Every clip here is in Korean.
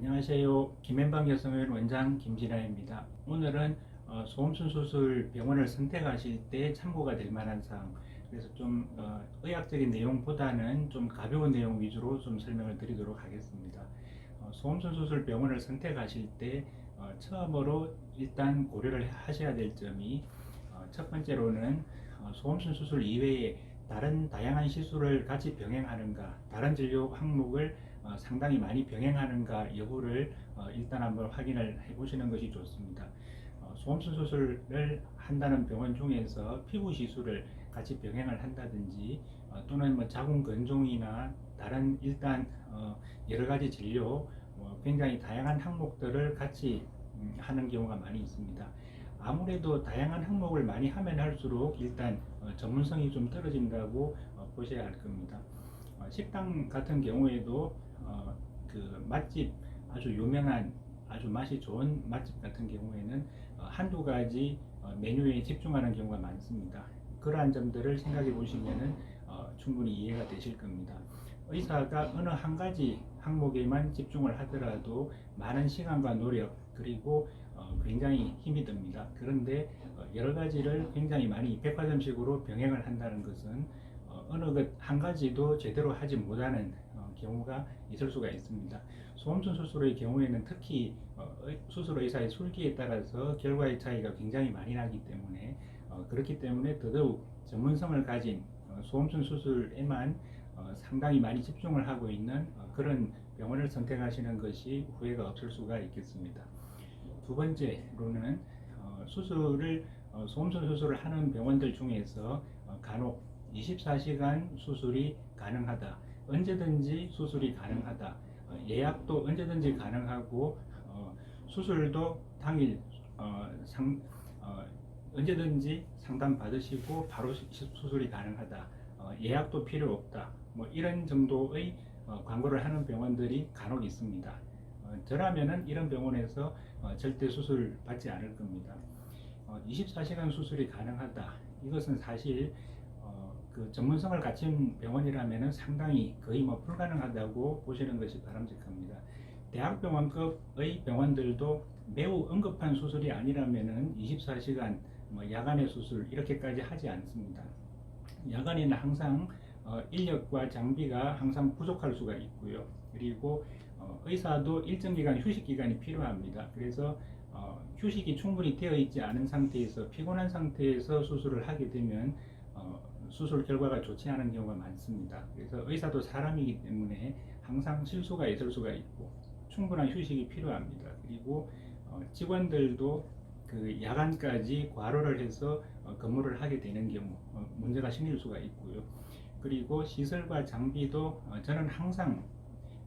안녕하세요. 김현방 여성의원 원장 김진아입니다. 오늘은 어, 소음순 수술 병원을 선택하실 때 참고가 될 만한 사항. 그래서 좀 어, 의학적인 내용보다는 좀 가벼운 내용 위주로 좀 설명을 드리도록 하겠습니다. 어, 소음순 수술 병원을 선택하실 때 어, 처음으로 일단 고려를 하셔야 될 점이 어, 첫 번째로는 어, 소음순 수술 이외에 다른 다양한 시술을 같이 병행하는가, 다른 진료 항목을 어, 상당히 많이 병행하는가 여부를 어, 일단 한번 확인을 해보시는 것이 좋습니다. 어, 소음순 수술을 한다는 병원 중에서 피부 시술을 같이 병행을 한다든지 어, 또는 뭐 자궁 건종이나 다른 일단 어, 여러 가지 진료 어, 굉장히 다양한 항목들을 같이 음, 하는 경우가 많이 있습니다. 아무래도 다양한 항목을 많이 하면 할수록 일단 어, 전문성이 좀 떨어진다고 어, 보셔야 할 겁니다. 어, 식당 같은 경우에도 어, 그 맛집 아주 유명한 아주 맛이 좋은 맛집 같은 경우에는 어, 한두 가지 어, 메뉴에 집중하는 경우가 많습니다. 그러한 점들을 생각해 보시면은 어, 충분히 이해가 되실 겁니다. 의사가 어느 한 가지 항목에만 집중을 하더라도 많은 시간과 노력 그리고 어, 굉장히 힘이 듭니다. 그런데 어, 여러 가지를 굉장히 많이 백화점식으로 병행을 한다는 것은 어, 어느 것 한 가지도 제대로 하지 못하는 어, 경우가 있을 수가 있습니다. 소음순 수술의 경우에는 특히 수술 의사의 술기에 따라서 결과의 차이가 굉장히 많이 나기 때문에 어, 그렇기 때문에 더더욱 전문성을 가진 어, 소음순 수술에만 어, 상당히 많이 집중을 하고 있는 어, 그런 병원을 선택하시는 것이 후회가 없을 수가 있겠습니다. 두 번째로는 어, 수술을 어, 소음순 수술을 하는 병원들 중에서 어, 간혹 24시간 수술이 가능하다. 언제든지 수술이 가능하다. 어, 예약도 언제든지 가능하고 어, 수술도 당일 어, 상, 어, 언제든지 상담 받으시고 바로 수술이 가능하다. 어, 예약도 필요 없다. 뭐 이런 정도의 어, 광고를 하는 병원들이 간혹 있습니다. 어, 저라면은 이런 병원에서 어, 절대 수술 받지 않을 겁니다. 어, 24시간 수술이 가능하다. 이것은 사실 어, 그 전문성을 갖춘 병원이라면은 상당히 거의 뭐 불가능하다고 보시는 것이 바람직합니다. 대학병원급의 병원들도 매우 응급한 수술이 아니라면은 24시간 뭐 야간의 수술 이렇게까지 하지 않습니다. 야간에는 항상 어, 인력과 장비가 항상 부족할 수가 있고요. 그리고 어, 의사도 일정 기간 휴식 기간이 필요합니다. 그래서 어, 휴식이 충분히 되어 있지 않은 상태에서 피곤한 상태에서 수술을 하게 되면 어, 수술 결과가 좋지 않은 경우가 많습니다. 그래서 의사도 사람이기 때문에 항상 실수가 있을 수가 있고 충분한 휴식이 필요합니다. 그리고 어, 직원들도 그 야간까지 과로를 해서 어, 근무를 하게 되는 경우 어, 문제가 생길 수가 있고요. 그리고 시설과 장비도 어, 저는 항상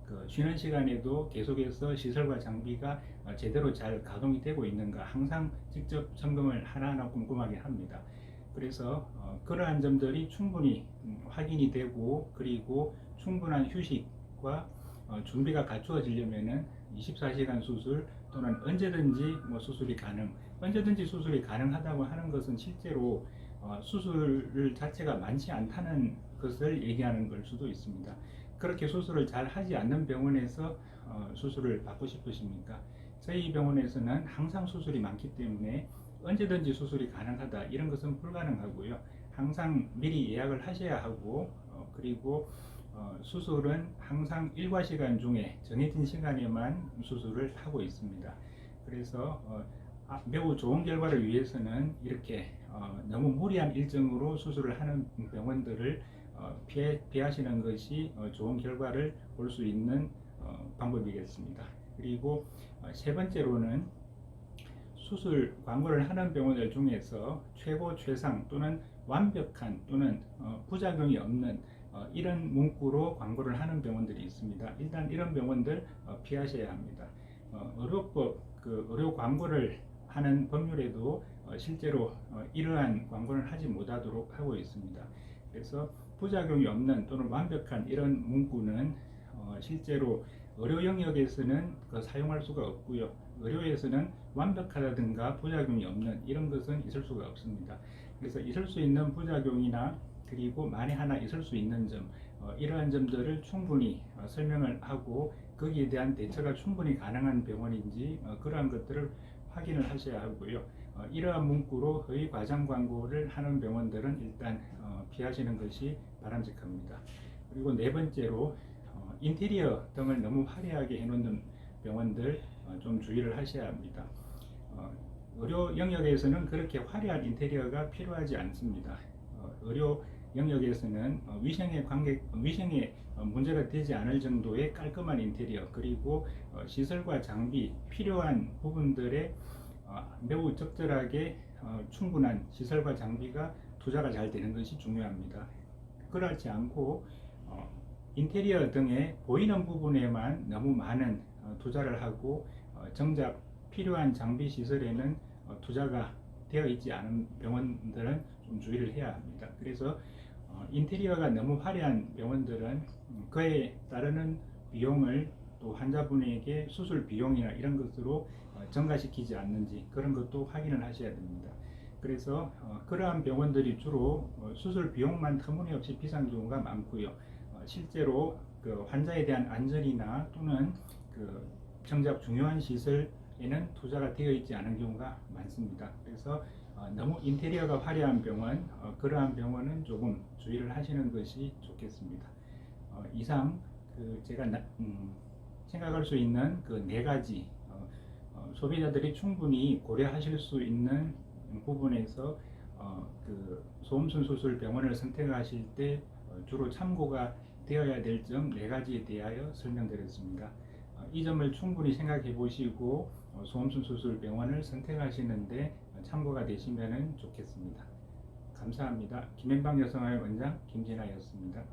그 쉬는 시간에도 계속해서 시설과 장비가 어, 제대로 잘 가동이 되고 있는가 항상 직접 점검을 하나하나 꼼꼼하게 합니다. 그래서 어, 그러한 점들이 충분히 음, 확인이 되고 그리고 충분한 휴식과 어, 준비가 갖추어지려면은 24시간 수술 또는 언제든지 뭐 수술이 가능, 언제든지 수술이 가능하다고 하는 것은 실제로 어, 수술 자체가 많지 않다는 것을 얘기하는 걸 수도 있습니다. 그렇게 수술을 잘 하지 않는 병원에서 어, 수술을 받고 싶으십니까? 저희 병원에서는 항상 수술이 많기 때문에 언제든지 수술이 가능하다 이런 것은 불가능하고요. 항상 미리 예약을 하셔야 하고 어, 그리고 어, 수술은 항상 일과 시간 중에 정해진 시간에만 수술을 하고 있습니다. 그래서 매우 좋은 결과를 위해서는 이렇게 어, 너무 무리한 일정으로 수술을 하는 병원들을 어, 피해, 피하시는 것이 어, 좋은 결과를 볼 수 있는 어, 방법이겠습니다. 그리고 어, 세 번째로는 수술 광고를 하는 병원들 중에서 최고 최상 또는 완벽한 또는 어, 부작용이 없는 어, 이런 문구로 광고를 하는 병원들이 있습니다. 일단 이런 병원들 어, 피하셔야 합니다. 어, 의료법 그 의료 광고를 하는 법률에도 어, 실제로 어, 이러한 광고를 하지 못하도록 하고 있습니다. 그래서 부작용이 없는 또는 완벽한 이런 문구는 어, 실제로 의료 영역에서는 그 사용할 수가 없고요. 의료에서는 완벽하다든가 부작용이 없는 이런 것은 있을 수가 없습니다. 그래서 있을 수 있는 부작용이나 그리고 만에 하나 있을 수 있는 점 어, 이러한 점들을 충분히 어, 설명을 하고 거기에 대한 대처가 충분히 가능한 병원인지 어, 그러한 것들을 확인을 하셔야 하고요. 어, 이러한 문구로 허위 과장 광고를 하는 병원들은 일단 어, 피하시는 것이 바람직합니다. 그리고 네 번째로 어, 인테리어 등을 너무 화려하게 해놓는 병원들 어, 좀 주의를 하셔야 합니다. 어, 의료 영역에서는 그렇게 화려한 인테리어가 필요하지 않습니다. 어, 의료 영역에서는 어, 위생에 관계 위생에 어, 문제가 되지 않을 정도의 깔끔한 인테리어 그리고 어, 시설과 장비 필요한 부분들에 어, 매우 적절하게 어, 충분한 시설과 장비가 투자가 잘 되는 것이 중요합니다. 그렇지 않고 어, 인테리어 등의 보이는 부분에만 너무 많은 어, 투자를 하고 어, 정작 필요한 장비 시설에는 어, 투자가 되어 있지 않은 병원들은 좀 주의를 해야 합니다. 그래서 어, 인테리어가 너무 화려한 병원들은 음, 그에 따르는 비용을 또 환자분에게 수술 비용이나 이런 것으로 어, 증가시키지 않는지 그런 것도 확인을 하셔야 됩니다. 그래서 어, 그러한 병원들이 주로 어, 수술 비용만 터무니없이 비싼 경우가 많고요. 어, 실제로 그 환자에 대한 안전이나 또는 그 정작 중요한 시설 에는 투자가 되어 있지 않은 경우가 많습니다. 그래서 어, 너무 인테리어가 화려한 병원, 어, 그러한 병원은 조금 주의를 하시는 것이 좋겠습니다. 어, 이상 그 제가 나- 음, 생각할 수 있는 그 네 가지 소비자들이 충분히 고려하실 수 있는 부분에서 어, 그 소음순 수술 병원을 선택하실 때 어, 주로 참고가 되어야 될 점 네 가지에 대하여 설명드렸습니다. 어, 이 점을 충분히 생각해 보시고 어, 소음순 수술 병원을 선택하시는데 어, 참고가 되시면 좋겠습니다. 감사합니다. 김현방 여성의 원장 김진아였습니다.